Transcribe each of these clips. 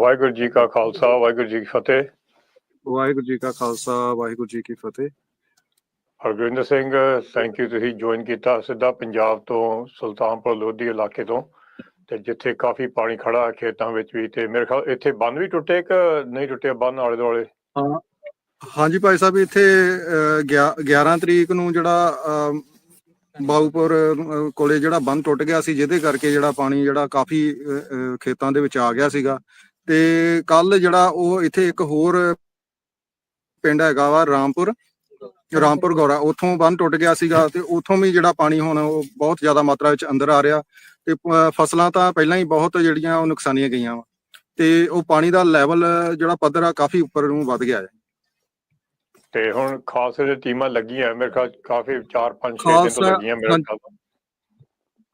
ਵਾਹਿਗੁਰੂ ਜੀ ਕਾ ਖਾਲਸਾ ਵਾਹਿਗੁਰੂ ਜੀ ਕੀ ਫਤਿਹ। ਵਾਹਿਗੁਰੂ ਜੀ ਕਾ ਖਾਲਸਾ ਵਾਹਿਗੁਰੂ ਜੀ ਕੀ ਫਤਿਹ। ਹਰਗੋਬਿੰਦਰ ਸਿੰਘ ਥੈਂਕ ਯੂ ਤੁਸੀਂ ਜੁਆਇਨ ਕੀਤਾ ਸਿੱਧਾ ਪੰਜਾਬ ਤੋਂ ਸੁਲਤਾਨਪੁਰ ਲੋਧੀ ਇਲਾਕੇ ਤੋਂ। ਤੇ ਜਿੱਥੇ ਕਾਫੀ ਪਾਣੀ ਖੜਾ ਹੈ ਖੇਤਾਂ ਵਿੱਚ ਵੀ ਤੇ ਮੇਰੇ ਖਿਆਲ ਇੱਥੇ ਬੰਨ ਵੀ ਟੁੱਟੇ ਕਿ ਨਹੀਂ ਟੁੱਟੇ ਬੰਨ ਆਲੇ ਦੁਆਲੇ? ਹਾਂਜੀ ਭਾਈ ਸਾਹਿਬ ਇੱਥੇ ਅਹ, ਗਿਆ- 11 ਤਰੀਕ ਨੂੰ ਜਿਹੜਾ ਅਹ, ਕੋਲੇ ਜਿਹੜਾ ਬੰਨ ਟੁੱਟ ਗਿਆ ਸੀ ਜਿਹਦੇ ਕਰਕੇ ਜਿਹੜਾ ਪਾਣੀ ਜਿਹੜਾ ਕਾਫੀ ਖੇਤਾਂ ਦੇ ਵਿੱਚ ਆ ਗਿਆ ਸੀਗਾ। ਤੇ ਕੱਲ ਜਿਹੜਾ ਉਹ ਇੱਥੇ ਇੱਕ ਹੋਰ ਪਿੰਡ ਹੈਗਾ ਵਾ ਰਾਮਪੁਰ ਰਾਮਪੁਰ ਗੌਰਾ ਉੱਥੋਂ ਬੰਨ ਟੁੱਟ ਗਿਆ ਸੀਗਾ ਤੇ ਉੱਥੋਂ ਵੀ ਜਿਹੜਾ ਪਾਣੀ ਹੁਣ ਉਹ ਬਹੁਤ ਜ਼ਿਆਦਾ ਮਾਤਰਾ ਵਿੱਚ ਅੰਦਰ ਆ ਰਿਹਾ ਤੇ ਫਸਲਾਂ ਤਾਂ ਪਹਿਲਾਂ ਹੀ ਬਹੁਤ ਜਿਹੜੀਆਂ ਉਹ ਨੁਕਸਾਨੀਆਂ ਗਈਆਂ ਵਾ ਤੇ ਉਹ ਪਾਣੀ ਦਾ ਲੈਵਲ ਜਿਹੜਾ ਪੱਧਰ ਆ ਕਾਫੀ ਉੱਪਰ ਨੂੰ ਵੱਧ ਗਿਆ ਹੈ ਤੇ ਹੁਣ ਖਾਲਸੇ ਦੇ ਟੀਮਾਂ ਲੱਗੀਆਂ ਮੇਰੇ ਖਿਆਲ ਕਾਫੀ 4-5 6 ਦਿਨ ਤੋਂ ਲੱਗੀਆਂ ਮੇਰੇ। ਖਿਆਲ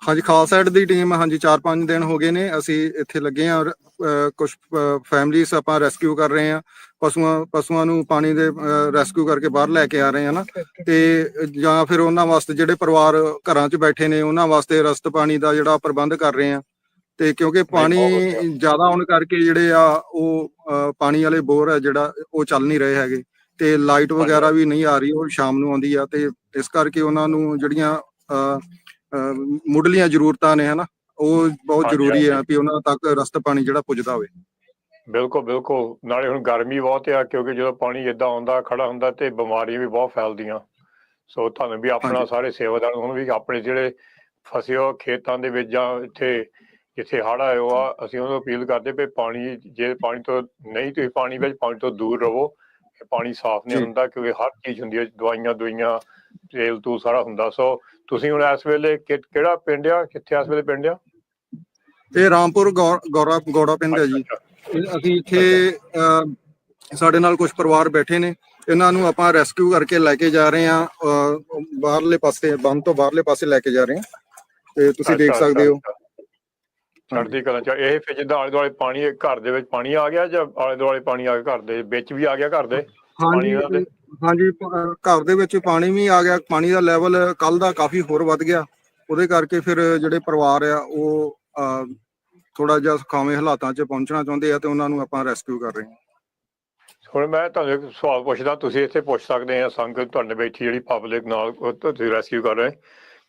ਹਾਂਜੀ ਖਾਲਸਾ ਏਡ ਦੀ ਟੀਮ ਹਾਂਜੀ 4-5 ਦਿਨ ਹੋ ਗਏ ਨੇ ਅਸੀਂ ਇੱਥੇ ਲੱਗੇ ਆ ਕੁਝ ਫੈਮਲੀਆਂ ਆਪਾਂ ਰੈਸਕਿਊ ਕਰ ਰਹੇ ਆ ਪਸ਼ੂਆਂ ਪਸ਼ੂਆਂ ਨੂੰ ਪਾਣੀ ਦੇ ਰੈਸਕਿਊ ਕਰਕੇ ਬਾਹਰ ਲੈ ਕੇ ਆ ਰਹੇ ਆ ਨਾ। ਤੇ ਜਾਂ ਫਿਰ ਉਹਨਾਂ ਵਾਸਤੇ ਜਿਹੜੇ ਪਰਿਵਾਰ ਘਰਾਂ 'ਚ ਬੈਠੇ ਨੇ ਉਹਨਾਂ ਵਾਸਤੇ ਰਸਤ ਪਾਣੀ ਦਾ ਜਿਹੜਾ ਪ੍ਰਬੰਧ ਕਰ ਰਹੇ ਆ ਤੇ ਕਿਉਂਕਿ ਪਾਣੀ। ਜ਼ਿਆਦਾ ਆਉਣ ਕਰਕੇ ਜਿਹੜੇ ਆ ਉਹ ਪਾਣੀ ਵਾਲੇ ਬੋਰ ਆ ਜਿਹੜਾ ਉਹ ਚੱਲ ਨਹੀਂ ਰਹੇ ਹੈਗੇ। ਤੇ ਲਾਈਟ ਵਗੈਰਾ ਵੀ ਨਹੀਂ ਆ ਰਹੀ ਉਹ ਸ਼ਾਮ ਨੂੰ ਆਉਂਦੀ ਆ। ਤੇ ਇਸ ਕਰਕੇ ਉਹਨਾਂ ਨੂੰ ਜਿਹੜੀਆਂ ਮੁੱਢਲੀਆਂ ਜ਼ਰੂਰਤਾਂ ਨੇ ਹਨਾ? ਉਹ ਬਹੁਤ ਜ਼ਰੂਰੀ ਹਾਂਜੀ। ਵੀ ਉਹਨਾਂ ਤੱਕ ਰਸਤ ਪਾਣੀ ਜਿਹੜਾ ਪੁੱਜਦਾ ਹੋਵੇ। ਬਿਲਕੁਲ ਬਿਲਕੁਲ। ਨਾਲੇ ਹੁਣ ਗਰਮੀ ਬਹੁਤ ਆ ਕਿਉਂਕਿ ਜਦੋਂ ਪਾਣੀ ਇਦਾਂ ਆਉਂਦਾ ਖੜਾ ਹੁੰਦਾ ਤੇ ਬਿਮਾਰੀਆਂ ਵੀ ਬਹੁਤ ਫੈਲਦੀਆਂ। ਸੋ ਤੁਹਾਨੂੰ ਵੀ ਆਪਣਾ। ਸਾਰੇ ਸੇਵਾਦਾਰ ਹੁਣ ਵੀ ਆਪਣੇ ਜਿਹੜੇ ਫਸੇ ਹੋ ਖੇਤਾਂ ਦੇ ਵਿੱਚ ਜਾਂ ਇੱਥੇ ਜਿੱਥੇ ਹੜ੍ਹ ਆਏ ਹੋ ਆ ਅਸੀਂ ਉਹਨੂੰ ਅਪੀਲ ਕਰਦੇ ਵੀ ਪਾਣੀ ਜੇ ਪਾਣੀ ਤੋਂ ਨਹੀਂ ਤੁਸੀਂ ਪਾਣੀ ਵਿੱਚ ਪਾਣੀ ਤੋਂ ਦੂਰ ਰਹੋ। ਪਾਣੀ ਸਾਫ਼ ਨਹੀਂ। ਹੁੰਦਾ ਕਿਉਂਕਿ ਹਰ ਚੀਜ਼ ਹੁੰਦੀ ਹੈ ਦਵਾਈਆਂ ਦੁਈਆਂ ਤੇਲ ਤੂਲ ਸਾਰਾ ਹੁੰਦਾ। ਸੋ ਤੁਸੀਂ ਹੁਣ ਇਸ ਵੇਲੇ ਕਿਹੜਾ ਪਿੰਡ ਆ? ਕਿੱਥੇ ਇਸ ਵੇਲੇ ਪਿੰਡ ਆ? ਇਹ ਰਾਮਪੁਰ ਗੌਰਾ ਗੌੜਾ ਪਿੰਡ ਹੈ ਜੀ। ਅਸੀਂ ਇੱਥੇ ਸਾਡੇ ਨਾਲ ਕੁਝ ਪਰਿਵਾਰ ਬੈਠੇ ਨੇ। ਇਹਨਾਂ ਨੂੰ ਆਪਾਂ ਰੈਸਕਿਊ ਕਰਕੇ ਲੈ ਕੇ ਜਾ ਰਹੇ ਆ ਬਾਹਰਲੇ ਪਾਸੇ ਬੰਦ ਤੋਂ ਬਾਹਰਲੇ ਪਾਸੇ ਲੈ ਕੇ ਜਾ ਰਹੇ ਆ ਤੇ ਤੁਸੀਂ ਦੇਖ ਸਕਦੇ ਹੋ। ਚੜ੍ਹਦੀ ਕਲਾ ਚ। ਇਹ ਫਿਰ ਜਿੱਦਾਂ ਆਲੇ ਦੁਆਲੇ ਪਾਣੀ ਘਰ ਦੇ ਵਿੱਚ ਪਾਣੀ ਆ ਗਿਆ ਜਾਂ ਆਲੇ ਦੁਆਲੇ ਪਾਣੀ ਆ ਗਿਆ ਘਰ ਦੇ? ਵਿੱਚ ਵੀ ਆ ਗਿਆ ਘਰ ਦੇ? ਪਾਣੀ ਦੇ? ਹਾਂਜੀ ਘਰ ਦੇ ਵਿੱਚ ਪਾਣੀ ਵੀ ਆ ਗਿਆ। ਪਾਣੀ ਦਾ ਲੈਵਲ ਕੱਲ ਦਾ ਕਾਫੀ ਹੋਰ ਵੱਧ ਗਿਆ। ਉਹਦੇ ਕਰਕੇ ਫਿਰ ਜਿਹੜੇ ਪਰਿਵਾਰ ਆ ਉਹ ਥੋੜਾ ਜਿਹਾ ਸੁਖਾਵੇਂ ਹਾਲਾਤਾਂ 'ਚ ਪਹੁੰਚਣਾ ਚਾਹੁੰਦੇ ਆ ਤੇ ਉਹਨਾਂ ਨੂੰ ਆਪਾਂ ਰੈਸਕਿਊ ਕਰ ਰਹੇ ਹਾਂ। ਹੁਣ ਮੈਂ ਤੁਹਾਨੂੰ ਇੱਕ ਸਵਾਲ ਪੁੱਛਦਾ। ਤੁਸੀਂ ਇੱਥੇ ਪੁੱਛ ਸਕਦੇ ਆ ਸੰਗਤ ਤੁਹਾਡੇ ਬੈਠੀ ਜਿਹੜੀ ਪਬਲਿਕ ਨਾਲ ਤੁਸੀਂ ਰੈਸਕਿਊ ਕਰ ਰਹੇ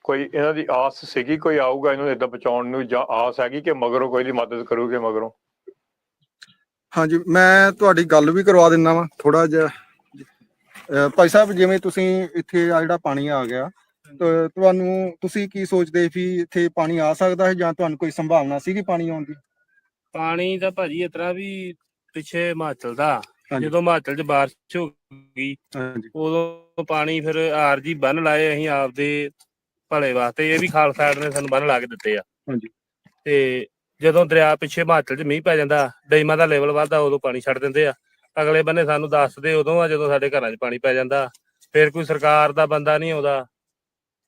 ਕੋਈ ਇਹਨਾਂ ਦੀ ਆਸ ਸੀਗੀ ਕੋਈ ਆਊਗਾ ਇਹਨੂੰ ਇਦਾਂ ਬਚਾਉਣ ਨੂੰ ਜਾਂ ਆਸ ਹੈਗੀ ਕਿ ਮਗਰੋਂ ਕੋਈ ਦੀ ਮਦਦ ਕਰੂਗੇ ਮਗਰੋਂ? ਹਾਂਜੀ ਮੈਂ ਤੁਹਾਡੀ ਗੱਲ ਵੀ ਕਰਵਾ ਦਿੰਦਾ ਵਾਂ ਥੋੜਾ ਜਿਹਾ। ਭਾਈ ਸਾਹਿਬ ਜਿਵੇਂ ਤੁਸੀਂ ਇੱਥੇ ਆ ਜਿਹੜਾ ਪਾਣੀ ਆ ਗਿਆ ਤੁਹਾਨੂੰ ਤੁਸੀਂ ਕੀ ਸੋਚਦੇ ਵੀ ਇੱਥੇ ਪਾਣੀ ਆ ਸਕਦਾ ਹੈ ਜਾਂ ਤੁਹਾਨੂੰ ਕੋਈ ਸੰਭਾਵਨਾ ਸੀਗੀ ਪਾਣੀ ਆਉਣ ਦੀ? ਪਾਣੀ ਦਾ ਭਾਜੀ ਇਸ ਤਰ੍ਹਾਂ ਵੀ ਪਿੱਛੇ ਹਿਮਾਚਲ ਦਾ। ਜਦੋਂ ਹਿਮਾਚਲ 'ਚ ਬਾਰਿਸ਼ ਹੋ ਗਈ ਹਾਂਜੀ। ਉਦੋਂ ਪਾਣੀ ਫਿਰ ਆਰਜੀ ਬੰਨ ਲਾਏ ਅਸੀਂ ਆਪਦੇ ਭਲੇ ਵਾਸਤੇ ਇਹ ਵੀ ਖਾਲਸਾ ਏਡ ਨੇ ਸਾਨੂੰ ਬੰਨ ਲਾ ਕੇ ਦਿੱਤੇ ਆ। ਹਾਂਜੀ। ਤੇ ਜਦੋਂ ਦਰਿਆ ਪਿੱਛੇ ਹਿਮਾਚਲ 'ਚ ਮੀਂਹ ਪੈ ਜਾਂਦਾ ਡੈਮਾਂ ਦਾ ਲੈਵਲ ਵੱਧਦਾ ਉਦੋਂ ਪਾਣੀ ਛੱਡ ਦਿੰਦੇ ਆ। ਅਗਲੇ ਬੰਨੇ ਸਾਨੂੰ ਦੱਸਦੇ ਉਦੋਂ ਆ ਜਦੋਂ ਸਾਡੇ ਘਰਾਂ 'ਚ ਪਾਣੀ ਪੈ ਜਾਂਦਾ। ਫਿਰ ਕੋਈ ਸਰਕਾਰ ਦਾ ਬੰਦਾ ਨਹੀਂ ਆਉਂਦਾ।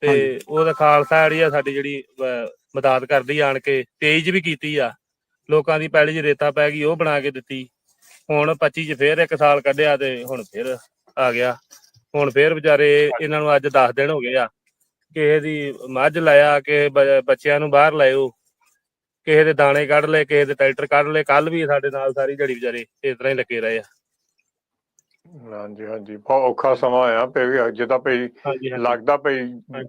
ਤੇ। ਉਹਦਾ ਖਾਲਸਾ ਹੀ ਆ ਸਾਡੀ ਜਿਹੜੀ ਅਹ, ਮਦਦ ਕਰਦੀ ਆਣ ਕੇ ਤੇਜ ਵੀ ਕੀਤੀ ਆ। ਲੋਕਾਂ ਦੀ ਪੈਲੀ 'ਚ ਰੇਤਾ ਪੈ ਗਈ ਉਹ ਬਣਾ ਕੇ ਦਿੱਤੀ। ਹੁਣ 25 'ਚ ਫੇਰ ਇੱਕ ਸਾਲ ਕੱਢਿਆ ਤੇ ਹੁਣ ਫੇਰ ਆ ਗਿਆ। ਹੁਣ ਫੇਰ ਵਿਚਾਰੇ ਇਹਨਾਂ ਨੂੰ ਅੱਜ 10 ਦਿਨ ਹੋ ਗਏ ਆ। ਕਿਸੇ ਦੀ ਮੱਝ ਲਾਇਆ ਬ- ਬੱਚਿਆਂ ਨੂੰ ਬਾਹਰ ਲਾਇਓ ਕਿਸੇ ਦੇ ਦਾਣੇ ਕੱਢ ਲਏ ਕਿਸੇ ਦੇ ਟਰੈਕਟਰ ਕੱਢ ਲਏ ਕੱਲ ਵੀ ਸਾਡੇ ਨਾਲ ਸਾਰੀ ਜੜੀ ਵਿਚਾਰੇ ਇਸ ਤਰ੍ਹਾਂ ਹੀ ਲੱਗੇ ਰਹੇ ਆ। ਹਾਂਜੀ ਹਾਂਜੀ ਬਹੁਤ ਔਖਾ ਸਮਾਂ ਆ ਪਈ ਜਿੱਦਾਂ ਪਈ ਲੱਗਦਾ ਪਈ।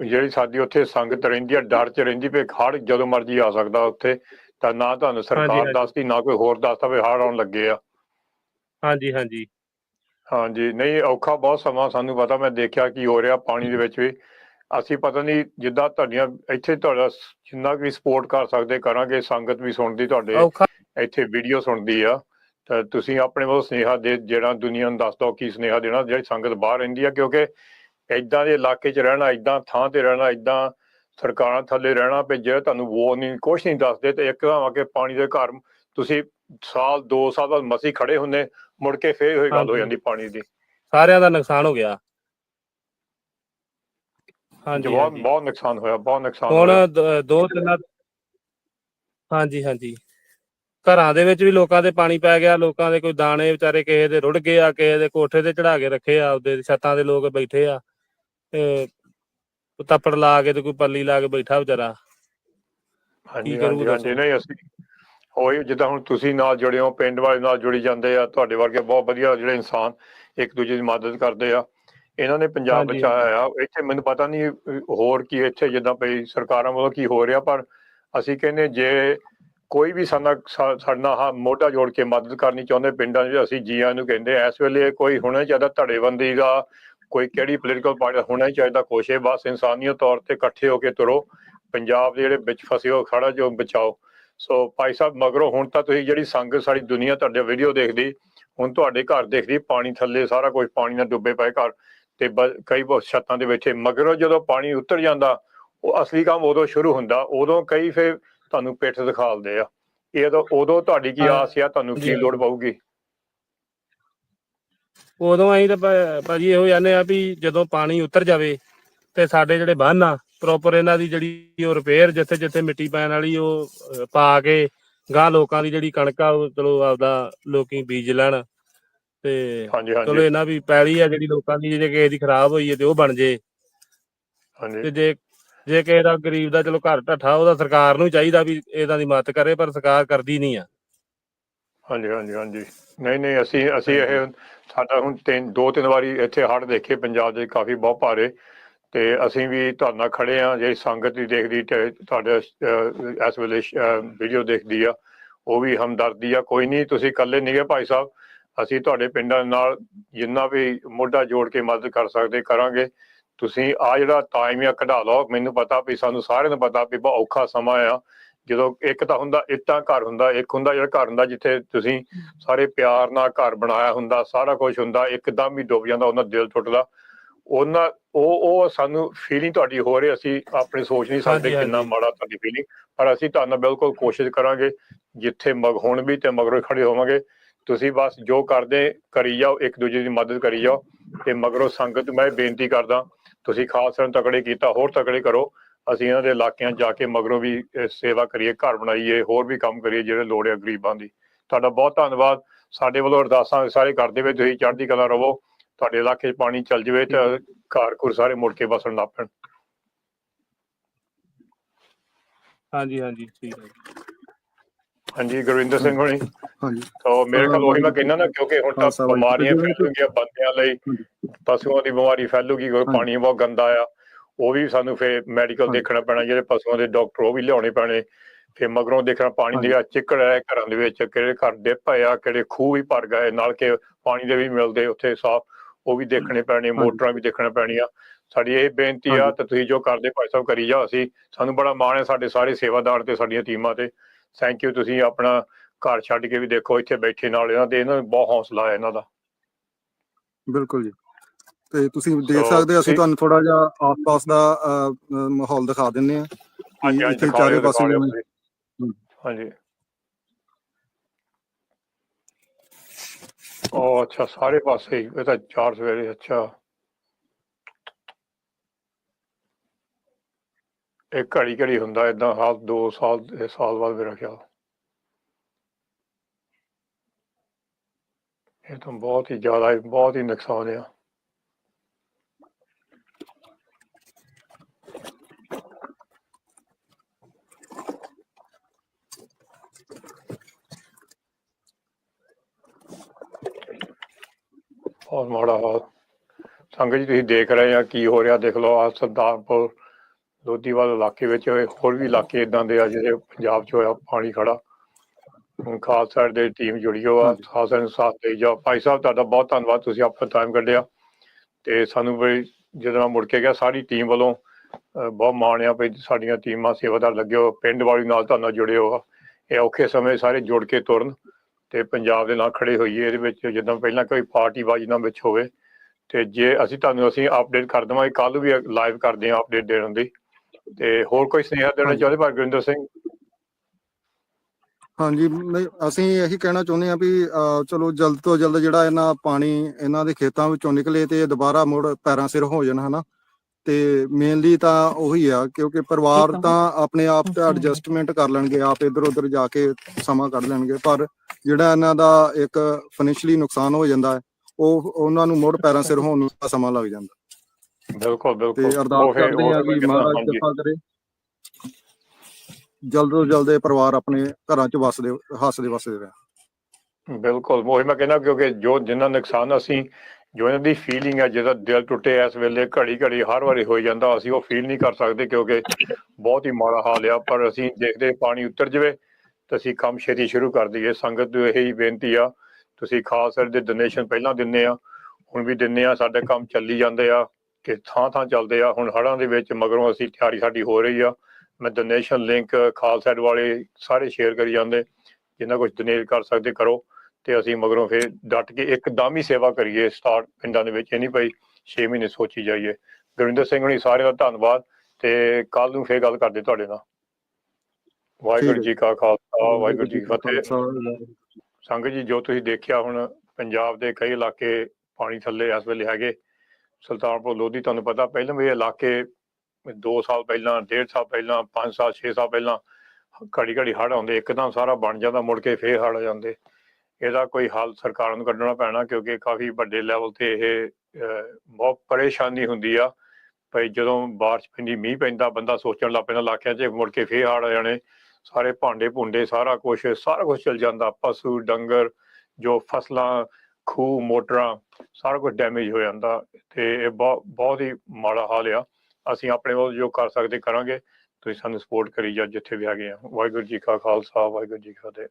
ਜਿਹੜੀ ਸਾਡੀ ਉੱਥੇ ਸੰਗਤ ਰਹਿੰਦੀ ਆ ਡਰ ਚ ਰਹਿੰਦੀ ਪਈ ਹੜ ਜਦੋਂ ਮਰਜ਼ੀ ਆ ਸਕਦਾ ਉੱਥੇ ਤਾਂ ਨਾ ਤੁਹਾਨੂੰ ਸਰਕਾਰ। ਦੱਸਦੀ ਨਾ ਕੋਈ ਹੋਰ ਦੱਸਦਾ ਵੀ ਹੜ ਆਉਣ ਲੱਗੇ ਆ। ਹਾਂਜੀ ਹਾਂਜੀ। ਹਾਂਜੀ ਨਹੀਂ ਔਖਾ ਬਹੁਤ ਸਮਾਂ ਸਾਨੂੰ ਪਤਾ ਮੈਂ ਦੇਖਿਆ ਕੀ ਹੋ ਰਿਹਾ ਪਾਣੀ ਦੇ ਵਿੱਚ ਵੀ। ਅਸੀਂ ਪਤਾ ਨਹੀਂ ਜਿੱਦਾਂ ਤੁਹਾਡੀਆਂ ਇੱਥੇ ਤੁਹਾਡਾ ਜਿੰਨਾ ਵੀ ਸਪੋਰਟ ਕਰ ਸਕਦੇ ਕਰਾਂਗੇ ਸੰਗਤ ਵੀ ਸੁਣਦੀ ਤੁਹਾਡੇ ਇੱਥੇ ਵੀਡੀਓ ਸੁਣਦੀ ਆ। ਤਾਂ ਤੁਸੀਂ ਆਪਣੇ ਵੱਲੋਂ ਸੁਨੇਹਾ ਦੇ ਜਿਹੜਾ ਦੁਨੀਆ ਨੂੰ ਦੱਸ ਦਿਓ ਕੀ ਸੁਨੇਹਾ ਦੇਣਾ ਜਿਹੜੀ ਸੰਗਤ ਬਾਹਰ ਰਹਿੰਦੀ ਆ ਕਿਉਂਕਿ ਇਦਾਂ ਦੇ ਇਲਾਕੇ 'ਚ ਰਹਿਣਾ ਇਦਾਂ ਥਾਂ ਤੇ ਰਹਿਣਾ ਇਦਾਂ ਸਰਕਾਰਾਂ ਥੱਲੇ ਰਹਿਣਾ ਵੀ ਜੇ ਤੁਹਾਨੂੰ ਉਹ ਨਹੀਂ ਕੁਛ ਨਹੀਂ ਦੱਸਦੇ ਤੇ ਇੱਕ ਆ ਕੇ ਪਾਣੀ ਦੇ ਘਰ ਤੁਸੀਂ ਸਾਲ 2 ਸਾਲ ਬਾਅਦ ਮਸੀ ਖੜੇ ਹੁੰਦੇ ਮੁੜ ਕੇ ਫੇਰ ਹੋਈ ਗੱਲ ਹੋ। ਜਾਂਦੀ ਪਾਣੀ ਦੀ। ਸਾਰਿਆਂ ਦਾ ਨੁਕਸਾਨ ਹੋ ਗਿਆ। ਹਾਂਜੀ ਬਹੁਤ ਹਾਂਜੀ। ਬਹੁਤ ਨੁਕਸਾਨ ਹੋਇਆ ਬਹੁਤ ਨੁਕਸਾਨ ਹੁਣ ਹੋਇਆ। ਦ- ਦੋ ਤਿੰਨ ਹਾਂਜੀ ਹਾਂਜੀ। ਘਰਾਂ ਦੇ ਵਿੱਚ ਵੀ ਲੋਕਾਂ ਦੇ ਪਾਣੀ ਪੈ ਗਿਆ ਲੋਕਾਂ ਦੇ ਕੋਈ ਦਾਣੇ ਵਿਚਾਰੇ ਕਿਸੇ ਦੇ ਰੁੜ ਗਏ ਆ ਕਿਸੇ ਦੇ ਕੋਠੇ ਤੇ ਚੜਾ ਕੇ ਰੱਖੇ ਆ ਆਪਦੇ ਛੱਤਾਂ ਦੇ ਲੋਕ ਬੈਠੇ ਆ। ਤੇ ਤੱਪੜ ਲਾ ਕੇ ਤੇ ਕੋਈ ਪੱਲੀ ਲਾ ਕੇ ਬੈਠਾ ਵਿਚਾਰਾ। ਹਾਂਜੀ ਕੀ ਕਰੂ ਹਾਂਜੀ ਹਾਂਜੀ। ਦੱਸੋ? ਨਹੀਂ ਅਸੀਂ ਹੋਈ ਜਿੱਦਾਂ ਹੁਣ ਤੁਸੀਂ ਨਾਲ ਜੁੜੇ ਹੋ ਪਿੰਡ ਵਾਲੇ ਨਾਲ ਜੁੜੀ ਜਾਂਦੇ ਆ ਤੁਹਾਡੇ ਵਰਗੇ ਬਹੁਤ ਵਧੀਆ ਜਿਹੜੇ ਇਨਸਾਨ ਇੱਕ ਦੂਜੇ ਦੀ ਮਦਦ ਕਰਦੇ ਆ। ਇਹਨਾਂ ਨੇ ਪੰਜਾਬ। ਬਚਾਇਆ ਆ ਇੱਥੇ ਮੈਨੂੰ ਪਤਾ ਨਹੀਂ ਹੋਰ ਕੀ ਇੱਥੇ ਜਿੱਦਾਂ ਪਈ ਸਰਕਾਰਾਂ ਵੱਲੋਂ ਕੀ ਹੋ ਰਿਹਾ ਪਰ ਅਸੀਂ ਕਹਿੰਦੇ ਜੇ ਕੋਈ ਵੀ ਸਾਡਾ ਸਾਡੇ ਆਹ ਮੋਢਾ ਜੋੜ ਕੇ ਮਦਦ ਕਰਨੀ ਚਾਹੁੰਦੇ ਪਿੰਡਾਂ 'ਚ ਅਸੀਂ ਜੀਆਂ ਨੂੰ ਕਹਿੰਦੇ। ਇਸ ਵੇਲੇ ਕੋਈ ਹੋਣਾ ਚਾਹੀਦਾ ਧੜੇਬੰਦੀ ਦਾ ਕੋਈ ਕਿਹੜੀ ਪੋਲੀਟੀਕਲ ਪਾਰਟੀ ਹੋਣਾ ਹੀ ਚਾਹੀਦਾ ਕੋਸ਼ੇ ਬਸ ਇਨਸਾਨੀਅਤ ਤੌਰ ਤੇ ਇਕੱਠੇ ਹੋ ਕੇ ਤੁਰੋ ਪੰਜਾਬ ਦੇ ਜਿਹੜੇ ਵਿੱਚ ਫਸੇ ਹੋ ਖੜਾ ਜੋ ਬਚਾਓ ਸੋ ਭਾਈ ਸਾਹਿਬ ਮਗਰੋਂ ਹੁਣ ਤਾਂ ਤੁਸੀਂ ਜਿਹੜੀ ਸੰਗਤ ਸਾਰੀ ਦੁਨੀਆ ਤੁਹਾਡੇ ਵੀਡੀਓ ਦੇਖਦੀ ਹੁਣ ਤੁਹਾਡੇ ਘਰ ਦੇਖਦੀ ਪਾਣੀ ਥੱਲੇ ਸਾਰਾ ਕੁਝ ਪਾਣੀ ਨਾਲ ਡੁੱਬੇ ਪਏ ਘਰ ਤੇ ਕਈ ਬਹੁਤ ਛੱਤਾਂ ਦੇ ਬੈਠੇ ਮਗਰੋਂ ਜਦੋਂ ਪਾਣੀ ਉਤਰ ਜਾਂਦਾ ਉਹ ਅਸਲੀ ਕੰਮ ਉਦੋਂ ਸ਼ੁਰੂ ਹੁੰਦਾ ਉਦੋਂ ਕਈ ਫਿਰ ਤੁਹਾਨੂੰ ਪਿੱਠ ਦਿਖਾਲਦੇ ਆ ਇਹ ਤਾਂ ਉਦੋਂ ਤੁਹਾਡੀ ਕੀ। ਆਸ ਆ ਤੁਹਾਨੂੰ ਕੀ। ਲੋੜ ਪਊਗੀ ਉਦੋਂ ਅਸੀਂ ਤਾਂ ਭਾਜੀ ਇਹੋ ਜਾਂਦੇ ਆ ਵੀ ਜਦੋਂ ਪਾਣੀ ਉਤਰ ਜਾਵੇ ਤੇ ਸਾਡੇ ਜਿਹੜੇ ਬੰਨ ਆ ਪ੍ਰੋਪਰ ਇਹਨਾਂ ਦੀ ਜਿਹੜੀ ਉਹ ਰਿਪੇਅਰ ਜਿੱਥੇ ਜਿੱਥੇ ਮਿੱਟੀ ਪੈਣ ਵਾਲੀ ਉਹ ਪਾ ਕੇ ਗਾਂ ਲੋਕਾਂ ਦੀ ਜਿਹੜੀ ਕਣਕ ਆ ਉਹ ਚਲੋ ਆਪਦਾ ਲੋਕੀ ਬੀਜ ਲੈਣ ਤੇ ਹਾਂਜੀ ਚਲੋ ਹਾਂਜੀ ਇਹਨਾਂ ਵੀ ਪੈਲੀ ਆ ਜਿਹੜੀ ਲੋਕਾਂ ਦੀ ਜੇ ਕਿਸੇ ਦੀ ਖਰਾਬ ਹੋਈ ਹੈ ਤੇ ਉਹ ਬਣ ਜੇ। ਤੇ ਹਾਂਜੀ ਜੇ ਜੇ ਕਿਸੇ ਦਾ ਗਰੀਬ ਦਾ ਚਲੋ ਘਰ ਢੱਠਾ ਉਹਦਾ ਸਰਕਾਰ ਨੂੰ ਚਾਹੀਦਾ ਵੀ ਇਹਦਾ ਦੀ ਮਦਦ ਕਰੇ ਪਰ ਸਰਕਾਰ ਕਰਦੀ ਨਹੀਂ ਆ। ਹਾਂਜੀ ਹਾਂਜੀ ਹਾਂਜੀ। ਨਹੀਂ ਨਹੀਂ ਅਸੀਂ ਅਸੀਂ ਇਹ ਸਾਡਾ ਹੁਣ ਤਿੰਨ ਦੋ ਤਿੰਨ ਵਾਰੀ ਇੱਥੇ ਹੜ੍ਹ ਦੇਖੇ ਪੰਜਾਬ ਦੇ ਕਾਫੀ ਬਹੁਤ ਭਾਰੇ। ਤੇ ਅਸੀਂ ਵੀ ਤੁਹਾਡੇ ਨਾਲ ਖੜੇ ਆ ਜਿਹੜੀ ਸੰਗਤ ਵੀ ਦੇਖਦੀ ਤੇ ਤੁਹਾਡੇ ਅਹ, ਇਸ ਵੇਲੇ ਵੀਡੀਓ ਦੇਖਦੀ ਆ ਉਹ ਵੀ ਹਮਦਰਦੀ ਆ। ਕੋਈ ਨਹੀਂ ਤੁਸੀਂ ਇਕੱਲੇ ਨਹੀਂ ਗਏ ਭਾਈ ਸਾਹਿਬ। ਅਸੀਂ ਤੁਹਾਡੇ ਪਿੰਡਾਂ ਨਾਲ ਜਿੰਨਾ ਵੀ ਮੋਢਾ ਜੋੜ ਕੇ ਮਦਦ ਕਰ ਸਕਦੇ ਕਰਾਂਗੇ। ਤੁਸੀਂ ਆ ਜਿਹੜਾ ਟਾਈਮ ਆ ਕਢਾ ਲਓ। ਮੈਨੂੰ ਪਤਾ ਵੀ ਸਾਨੂੰ ਸਾਰਿਆਂ ਨੂੰ ਪਤਾ ਵੀ ਬਹੁਤ ਔਖਾ ਸਮਾਂ ਆ। ਜਦੋਂ ਇੱਕ ਤਾਂ ਹੁੰਦਾ ਇੱਟਾਂ ਘਰ ਹੁੰਦਾ ਇੱਕ ਹੁੰਦਾ ਜਿਹੜਾ ਘਰ ਹੁੰਦਾ ਜਿੱਥੇ ਤੁਸੀਂ ਸਾਰੇ ਪਿਆਰ ਨਾਲ ਘਰ ਬਣਾਇਆ ਹੁੰਦਾ ਸਾਰਾ ਕੁਝ ਹੁੰਦਾ ਇੱਕਦਮ ਹੀ ਡੁੱਬ ਜਾਂਦਾ ਉਹਨਾਂ ਦਿਲ ਟੁੱਟਦਾ। ਉਹਨਾਂ ਉਹ ਉਹ ਸਾਨੂੰ ਫੀਲਿੰਗ ਤੁਹਾਡੀ ਹੋ ਰਹੀ ਅਸੀਂ ਆਪਣੇ ਸੋਚ ਨਹੀਂ ਸਕਦੇ ਕਿੰਨਾ। ਮਾੜਾ ਤੁਹਾਡੀ ਫੀਲਿੰਗ ਪਰ ਅਸੀਂ ਤੁਹਾਨੂੰ ਬਿਲਕੁਲ ਕੋਸ਼ਿਸ਼ ਕਰਾਂਗੇ ਜਿੱਥੇ ਮਗ ਹੁਣ ਵੀ ਤੇ ਮਗਰੋਂ ਖੜੇ ਹੋਵਾਂਗੇ। ਤੁਸੀਂ ਬਸ ਜੋ ਕਰਦੇ ਕਰੀ ਜਾਓ, ਇੱਕ ਦੂਜੇ ਦੀ ਮਦਦ ਕਰੀ ਜਾਓ ਤੇ ਮਗਰੋਂ ਸੰਗਤ, ਮੈਂ ਬੇਨਤੀ ਕਰਦਾ, ਤੁਸੀਂ ਖਾਸ ਕਰਨ ਤਕੜੇ ਕੀਤਾ, ਹੋਰ ਤਕੜੇ ਕਰੋ। ਅਸੀਂ ਇਹਨਾਂ ਦੇ ਇਲਾਕਿਆਂ 'ਚ ਜਾ ਕੇ ਮਗਰੋਂ ਵੀ ਸੇਵਾ ਕਰੀਏ, ਘਰ ਬਣਾਈਏ, ਹੋਰ ਵੀ ਕੰਮ ਕਰੀਏ ਜਿਹੜੇ ਲੋੜ ਹੈ ਗਰੀਬਾਂ ਦੀ। ਤੁਹਾਡਾ ਬਹੁਤ ਧੰਨਵਾਦ। ਸਾਡੇ ਵੱਲੋਂ ਅਰਦਾਸਾਂ ਸਾਰੇ ਕਰਦੇ ਵੇ ਤੁਸੀਂ ਚੜ੍ਹਦੀ ਕਲਾ ਰਹੋ ਤੁਹਾਡੇ ਇਲਾਕੇ 'ਚ ਪਾਣੀ ਚੱਲ ਜਾਵੇ ਤੇ ਘਰ ਘੁਰ ਸਾਰੇ ਮੁੜ ਕੇ ਵਸਣ ਲੱਗ ਪੈਣ। ਹਾਂਜੀ ਹਾਂਜੀ, ਠੀਕ ਹੈ। ਹਾਂਜੀ ਗੁਰਵਿੰਦਰ ਸਿੰਘ ਹੋਣੀ। ਹਾਂਜੀ। ਤਾਂ ਮੇਰੇ ਖਿਆਲ ਉਹੀ ਮੈਂ ਕਹਿੰਦਾ ਨਾ ਕਿਉਂਕਿ ਹੁਣ ਤਾਂ ਬਿਮਾਰੀਆਂ ਫੈਲੂਗੀਆਂ ਬੰਦਿਆਂ ਲਈ। ਪਸ਼ੂਆਂ ਦੀ ਬਿਮਾਰੀ ਫੈਲੂਗੀ ਕਿਉਂਕਿ ਹਾਂਜੀ। ਪਾਣੀ ਬਹੁਤ ਗੰਦਾ ਆ। ਉਹ ਵੀ ਸਾਨੂੰ ਫੇਰ ਮੈਡੀਕਲ। ਦੇਖਣਾ ਪੈਣਾ ਜਿਹੜੇ ਪਸ਼ੂਆਂ ਦੇ ਡਾਕਟਰ ਉਹ ਵੀ ਲਿਆਉਣੇ ਪੈਣੇ। ਫੇਰ ਮਗਰੋਂ ਦੇਖਣਾ ਪਾਣੀ ਦੇ ਚਿੱਕੜ ਹੈ ਘਰਾਂ ਦੇ ਵਿੱਚ ਕਿਹੜੇ ਘਰ ਪਏ ਆ ਕਿਹੜੇ ਖੂਹ ਵੀ ਭਰ ਗਏ ਨਾਲ ਕੇ ਪਾਣੀ ਦੇ ਵੀ ਮਿਲਦੇ ਉੱਥੇ ਸਾਫ਼ ਉਹ ਵੀ ਦੇਖਣੇ ਪੈਣੇ ਮੋਟਰਾਂ ਵੀ ਦੇਖਣਾ ਪੈਣੀਆਂ। ਸਾਡੀ ਇਹ ਬੇਨਤੀ ਆ। ਤੇ ਤੁਸੀਂ ਜੋ ਕਰਦੇ ਭਾਈ ਸਾਹਿਬ ਕਰੀ ਜਾਓ ਅਸੀਂ ਸਾਨੂੰ ਬੜਾ ਮਾਣ ਹੈ ਸਾਡੇ ਸਾਰੇ ਸੇਵਾਦਾਰ ਤੇ ਸਾਡੀਆਂ ਟੀਮਾਂ ਤੇ। ਥੈਂਕ ਯੂ ਤੁਸੀਂ ਆਪਣਾ ਘਰ ਛੱਡ ਕੇ ਵੀ ਦੇਖੋ ਇੱਥੇ ਬੈਠੇ ਨਾਲ ਇਹਨਾਂ ਦੇ ਇਹਨਾਂ ਨੂੰ ਬਹੁਤ ਹੌਸਲਾ ਹੈ ਇਹਨਾਂ ਦਾ। ਬਿਲਕੁਲ ਜੀ। ਤੇ ਤੁਸੀਂ ਦੇਖ ਸਕਦੇ ਅਸੀਂ ਤੁਹਾਨੂੰ ਥੋੜਾ ਜਿਹਾ ਆਸ-ਪਾਸ ਦਾ ਮਾਹੌਲ ਦਿਖਾ ਦਿੰਨੇ ਆ ਹਾਂਜੀ ਇੱਥੇ ਚਾਰੇ ਪਾਸੇ। ਹਾਂਜੀ। ਉਹ ਅੱਛਾ ਸਾਰੇ ਪਾਸੇ ਇਹ ਤਾਂ ਚਾਰ ਸਵੇਰੇ ਅੱਛਾ। ਇਹ ਘੜੀ ਘੜੀ ਹੁੰਦਾ ਇਦਾਂ ਹਾਲ 2 ਸਾਲ, ਇਹ ਸਾਲ ਬਾਅਦ ਮੇਰਾ ਖਿਆਲ। ਇਹ ਤਾਂ ਬਹੁਤ ਹੀ ਜ਼ਿਆਦਾ ਬਹੁਤ ਹੀ ਨੁਕਸਾਨ ਆ। ਬਹੁਤ ਮਾੜਾ ਹਾਲ। ਸੰਗਤ ਜੀ, ਤੁਸੀਂ ਦੇਖ ਰਹੇ ਆ ਕੀ ਹੋ ਰਿਹਾ, ਦੇਖ ਲਓ ਆ ਸਰਦਾਰਪੁਰ ਲੋਧੀਵਾਲ ਇਲਾਕੇ ਵਿੱਚ ਹੋਏ ਹੋਰ ਵੀ ਇਲਾਕੇ ਇਦਾਂ ਦੇ ਆ ਜਿਹੜੇ ਪੰਜਾਬ 'ਚ ਹੋਇਆ ਪਾਣੀ ਖੜਾ। ਹੁਣ ਖਾਸ ਸਾਈਡ ਦੇ ਟੀਮ ਜੁੜੀ ਹੋ ਆ। ਖਾਸ ਨੂੰ ਸਾਥ ਦੇ ਜਾਓ। ਭਾਈ ਸਾਹਿਬ ਤੁਹਾਡਾ ਬਹੁਤ ਧੰਨਵਾਦ ਤੁਸੀਂ ਆਪਣਾ ਟਾਈਮ ਕੱਢਿਆ। ਤੇ ਸਾਨੂੰ ਵੀ ਜਦੋਂ ਮੁੜ ਕੇ ਗਿਆ ਸਾਰੀ ਟੀਮ ਵੱਲੋਂ ਬਹੁਤ ਮਾਣ ਆ ਵੀ ਸਾਡੀਆਂ ਟੀਮਾਂ ਸੇਵਾਦਾਰ ਲੱਗੇ ਹੋ ਪਿੰਡ ਵਾਲੀ ਨਾਲ ਤੁਹਾਨੂੰ ਜੁੜੇ ਹੋ। ਇਹ ਔਖੇ ਸਮੇਂ ਸਾਰੇ ਜੁੜ ਕੇ ਤੁਰਨ ਤੇ ਪੰਜਾਬ ਦੇ ਨਾਲ ਖੜੇ ਹੋਈਏ ਇਹਦੇ ਵਿੱਚ ਜਿੱਦਾਂ ਪਹਿਲਾਂ ਕੋਈ ਪਾਰਟੀ ਬਾਜੀ ਨਾ ਵਿੱਚ ਹੋਵੇ। ਤੇ ਜੇ ਅਸੀਂ ਤੁਹਾਨੂੰ ਅਸੀਂ ਅਪਡੇਟ ਕਰ ਦੇਵਾਂਗੇ ਕੱਲ ਵੀ ਲਾਈਵ ਕਰਦੇ ਹਾਂ ਅਪਡੇਟ ਦੇਣ ਦੀ। ਤੇ ਹੋਰ ਕੋਈ ਸੁਨੇਹਾ ਦੇਣਾ। ਚਾਹੁੰਦੇ ਭਾਈ ਗੁਰਿੰਦਰ ਸਿੰਘ? ਹਾਂਜੀ ਅਸੀਂ ਇਹੀ ਕਹਿਣਾ ਚਾਹੁੰਦੇ ਹਾਂ ਵੀ ਚਲੋ ਜਲਦ ਤੋਂ ਜਲਦ ਜਿਹੜਾ ਇਹਨਾਂ ਪਾਣੀ ਇਹਨਾਂ ਦੇ ਖੇਤਾਂ ਵਿੱਚੋਂ ਨਿਕਲੇ ਤੇ ਇਹ ਦੁਬਾਰਾ ਮੁੜ ਪੈਰਾਂ ਸਿਰ ਹੋ ਜਾਣ ਹਨਾ? ਤੇ ਮੇਨਲੀ ਤਾਂ ਉਹੀ ਆ ਕਿਉਂਕਿ ਪਰਿਵਾਰ ਤਾਂ ਆਪਣੇ ਆਪ ਤੇ ਐਡਜਸਟਮੈਂਟ ਕਰ ਲੈਣਗੇ ਆਪ ਇਧਰ ਉਧਰ ਜਾ ਕੇ ਸਮਾਂ ਕੱਢ ਲੈਣਗੇ ਪਰ ਜਿਹੜਾ ਇਹਨਾਂ ਦਾ ਇੱਕ ਫਾਈਨੈਂਸ਼ਲੀ ਨੁਕਸਾਨ ਹੋ ਜਾਂਦਾ ਹੈ ਉਹ ਉਹਨਾਂ ਨੂੰ ਮੁੜ ਪੈਰਾਂ ਸਿਰ ਹੋਣ ਨੂੰ ਸਮਾਂ ਲੱਗ ਜਾਂਦਾ। ਬਿਲਕੁਲ ਤੇ ਬਿਲਕੁਲ ਅਰਦਾਸ ਉਹ ਫਿਰ- ਕਰਦੇ ਆ ਕਿੱਦਾਂ- ਮਹਾਰਾਜ। ਕਿਰਪਾ ਕਰੇ। ਜਲਦ ਤੋਂ ਜਲਦ ਇਹ ਪਰਿਵਾਰ ਆਪਣੇ ਘਰਾਂ 'ਚ ਵਸਦੇ ਹੱਸਦੇ ਵਸਦੇ ਰਹਿਣ। ਬਿਲਕੁਲ ਉਹੀ ਮੈਂ ਕਹਿੰਦਾ ਕਿਉਂਕਿ ਜੋ ਜਿੰਨਾ ਨੁਕਸਾਨ ਅਸੀਂ ਜੋ ਇਹਨਾਂ ਦੀ ਫੀਲਿੰਗ ਹੈ ਜਿਹਦਾ ਦਿਲ ਟੁੱਟੇ ਇਸ ਵੇਲੇ ਘੜੀ ਘੜੀ ਹਰ ਵਾਰੀ ਹੋ ਜਾਂਦਾ ਅਸੀਂ ਉਹ ਫੀਲ ਨਹੀਂ ਕਰ ਸਕਦੇ ਕਿਉਂਕਿ ਬਹੁਤ ਹੀ ਮਾੜਾ ਹਾਲ ਆ ਪਰ ਅਸੀਂ ਦੇਖਦੇ ਪਾਣੀ ਉਤਰ ਜਵੇ ਤਾਂ ਅਸੀਂ ਕੰਮ ਛੇਤੀ ਸ਼ੁਰੂ ਕਰ ਦਈਏ। ਸੰਗਤ ਨੂੰ ਇਹੀ ਬੇਨਤੀ ਆ ਤੁਸੀਂ ਖਾਸ ਦੇ ਡੋਨੇਸ਼ਨ ਪਹਿਲਾਂ ਦਿੰਨੇ ਆ ਹੁਣ ਵੀ ਦਿੰਨੇ ਆ ਸਾਡੇ ਕੰਮ ਚੱਲੀ ਜਾਂਦੇ ਆ। ਕਿ ਥਾਂ ਥਾਂ ਚੱਲਦੇ ਆ। ਹੁਣ ਹੜਾਂ ਦੇ ਵਿੱਚ ਮਗਰੋਂ ਅਸੀਂ ਤਿਆਰੀ ਸਾਡੀ ਹੋ ਰਹੀ ਆ। ਮੈਂ ਡੋਨੇਸ਼ਨ ਲਿੰਕ ਖਾਲਸਾ ਵਾਲੇ ਸਾਰੇ ਸ਼ੇਅਰ ਕਰੀ ਜਾਂਦੇ। ਜਿੰਨਾ ਕੁਝ ਡੋਨੇਟ ਕਰ ਸਕਦੇ ਕਰੋ। ਤੇ ਅਸੀਂ ਮਗਰੋਂ ਫਿਰ ਡਟ ਕੇ ਇੱਕਦਮ ਹੀ ਸੇਵਾ ਕਰੀਏ ਸਟਾਰਟ ਪਿੰਡਾਂ ਦੇ ਵਿੱਚ। ਇਹ ਨਹੀਂ ਪਈ 6 ਮਹੀਨੇ ਸੋਚੀ ਜਾਈਏ। ਗੁਰਿੰਦਰ ਸਿੰਘ ਹੁਣੀ ਸਾਰਿਆਂ ਦਾ ਧੰਨਵਾਦ। ਤੇ ਕੱਲ ਨੂੰ ਫੇਰ ਗੱਲ ਕਰਦੇ ਤੁਹਾਡੇ ਨਾਲ। ਵਾਹਿਗੁਰੂ ਜੀ ਕਾ ਖਾਲਸਾ ਵਾਹਿਗੁਰੂ ਜੀ ਕੀ ਫਤਿਹ। ਸੰਗਤ ਜੀ ਜੋ ਤੁਸੀਂ ਦੇਖਿਆ ਹੁਣ ਪੰਜਾਬ ਦੇ ਕਈ ਇਲਾਕੇ ਪਾਣੀ ਥੱਲੇ ਇਸ ਵੇਲੇ ਹੈਗੇ। ਸੁਲਤਾਨਪੁਰ ਲੋਧੀ, ਤੁਹਾਨੂੰ ਪਤਾ ਪਹਿਲਾਂ ਵੀ ਇਲਾਕੇ 2 ਸਾਲ ਪਹਿਲਾਂ 1.5 ਸਾਲ ਪਹਿਲਾਂ 5 ਸਾਲ 6 ਸਾਲ ਪਹਿਲਾਂ ਘੜੀ ਘੜੀ ਹੜ੍ਹ ਆਉਂਦੇ, ਇੱਕਦਮ ਸਾਰਾ ਬਣ ਜਾਂਦਾ, ਮੁੜ ਕੇ ਫੇਰ ਹੜ੍ਹ ਆ ਜਾਂਦੇ। ਇਹਦਾ ਕੋਈ ਹੱਲ ਸਰਕਾਰ ਨੂੰ ਕੱਢਣਾ ਪੈਣਾ, ਕਿਉਂਕਿ ਕਾਫੀ ਵੱਡੇ ਲੈਵਲ ਤੇ ਇਹ ਬਹੁਤ ਪਰੇਸ਼ਾਨੀ ਹੁੰਦੀ ਆ। ਭਈ ਜਦੋਂ ਬਾਰਿਸ਼ ਪੈਂਦੀ, ਮੀਂਹ ਪੈਂਦਾ, ਬੰਦਾ ਸੋਚਣ ਲੱਗ ਪੈਂਦਾ ਇਲਾਕਿਆਂ 'ਚ, ਮੁੜ ਕੇ ਫੇਰ ਹੜ ਆ ਜਾਣੇ। ਸਾਰੇ ਭਾਂਡੇ ਭੁੰਡੇ, ਸਾਰਾ ਕੁਝ ਸਾਰਾ ਕੁਝ ਚਲ ਜਾਂਦਾ। ਪਸ਼ੂ, ਡੰਗਰ, ਜੋ ਫਸਲਾਂ ਖੂਹ, ਮੋਟਰਾਂ, ਸਾਰਾ ਕੁਝ ਡੈਮੇਜ ਹੋ ਜਾਂਦਾ ਤੇ ਇਹ ਬਹੁਤ ਬਹੁਤ ਹੀ ਮਾੜਾ ਹਾਲ ਆ। ਅਸੀਂ ਆਪਣੇ ਵੱਲ ਜੋ ਕਰ ਸਕਦੇ ਕਰਾਂਗੇ। ਤੁਸੀਂ ਸਾਨੂੰ ਸਪੋਰਟ ਕਰੀ ਜਾ ਜਿੱਥੇ ਵੀ ਹੈਗੇ ਆ। ਵਾਹਿਗੁਰੂ ਜੀ ਕਾ ਖਾਲਸਾ, ਵਾਹਿਗੁਰੂ ਜੀ ਕੀ ਫਤਿਹ।